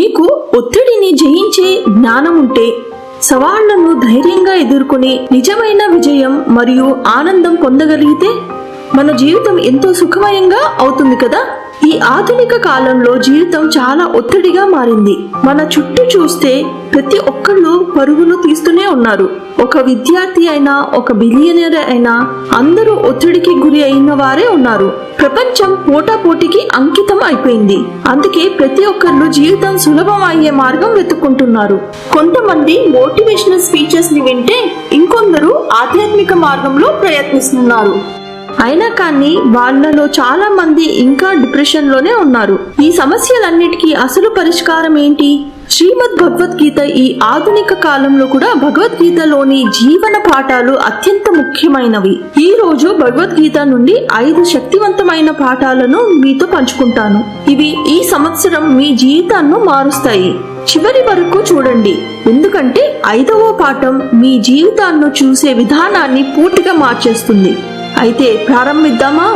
మీకు ఒత్తిడిని జయించే జ్ఞానం ఉంటే సవాళ్ళను ధైర్యంగా ఎదుర్కొని నిజమైన విజయం మరియు ఆనందం పొందగలిగితే మన జీవితం ఎంతో సుఖమయంగా అవుతుంది కదా? ఈ ఆధునిక కాలంలో జీవితం చాలా ఒత్తిడిగా మారింది. మన చుట్టూ చూస్తే ప్రతి ఒక్కళ్ళు పరుగులు తీస్తూనే ఉన్నారు. ఒక విద్యార్థి అయినా ఒక బిలియనర్ అయినా అందరూ ఒత్తిడికి గురి అయిన వారే ఉన్నారు. ప్రపంచం పోటాపోటీకి అంకితం అయిపోయింది. అందుకే ప్రతి ఒక్కళ్ళు జీవితం సులభం అయ్యే మార్గం వెతుక్కుంటున్నారు. కొంతమంది మోటివేషనల్ స్పీచెస్ని వింటే ఇంకొందరు ఆధ్యాత్మిక మార్గంలో ప్రయత్నిస్తున్నారు. అయినా కానీ వాళ్ళలో చాలా మంది ఇంకా డిప్రెషన్లోనే ఉన్నారు. ఈ సమస్యలన్నిటికీ అసలు పరిష్కారం ఏంటి? శ్రీమద్ భగవద్గీత ఈ ఆధునిక కాలంలో కూడా భగవద్గీతలోని జీవన పాఠాలు అత్యంత ముఖ్యమైనవి. ఈ రోజు భగవద్గీత నుండి ఐదు శక్తివంతమైన పాఠాలను మీతో పంచుకుంటాను. ఇవి ఈ సంవత్సరం మీ జీవితాన్ని మారుస్తాయి. చివరి వరకు చూడండి. ఎందుకంటే ఐదవ పాఠం మీ జీవితాన్ని చూసే విధానాన్ని పూర్తిగా మార్చేస్తుంది. అయితే ప్రారంభిద్దామా?